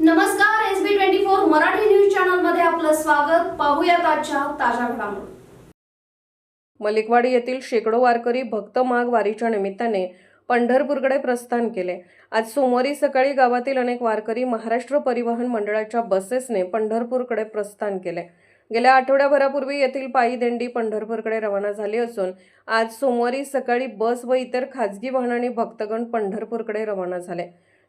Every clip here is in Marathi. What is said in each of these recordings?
नमस्कार S B twenty four Marathi news चॅनलमध्ये आपलं स्वागत. पाहूया आजच्या ताज्या घडामोडी. मलिकवाडी येथील शेकडो वारकरी भक्त माघ वारीच्या निमित्ताने पंढरपूरकडे प्रस्थान केले. आज सोमवारी सकाळी गावातील अनेक वारकरी महाराष्ट्र परिवहन मंडळाच्या बसेसने पंढरपूरकडे प्रस्थान केले. गेल्या आठवड्याभरापूर्वी येथील पायी दिंडी पंढरपूरकडे रवाना झाली असून आज सोमवारी सकाळी बस व इतर खाजगी वाहनाने भक्तगण पंढरपूरकडे रवाना झाले.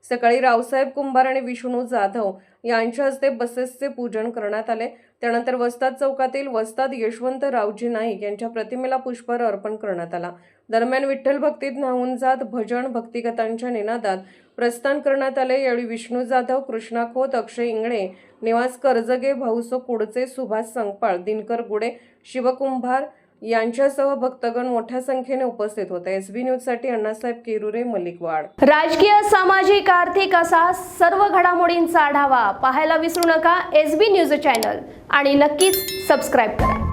सकाळी रावसाहेब कुंभार आणि विष्णू जाधव यांच्या हस्ते बसेसचे पूजन करण्यात आले. त्यानंतर वस्ताद चौकातील वस्ताद यशवंतरावजी नाईक यांच्या प्रतिमेला पुष्पहार अर्पण करण्यात आला. दरम्यान विठ्ठल भक्तीत न्हावून जात भजन भक्तिगतांच्या निनादात प्रस्थान करण्यात आले. यावेळी विष्णू जाधव कृष्णा खोत अक्षय इंगळे निवास कर्जगे भाऊसो कुडचे सुभाष संगपाळ दिनकर गुडे शिवकुंभार यांच्यासह भक्तगण मोठ्या संख्येने उपस्थित होते. एस बी न्यूजसाठी अण्णासाहेब केरुरे मलिकवाड. राजकीय सामाजिक आर्थिक असा सर्व घडामोडींचा आढावा पाहायला विसरू नका. एस बी न्यूज चॅनल आणि नक्कीच सबस्क्राईब करा.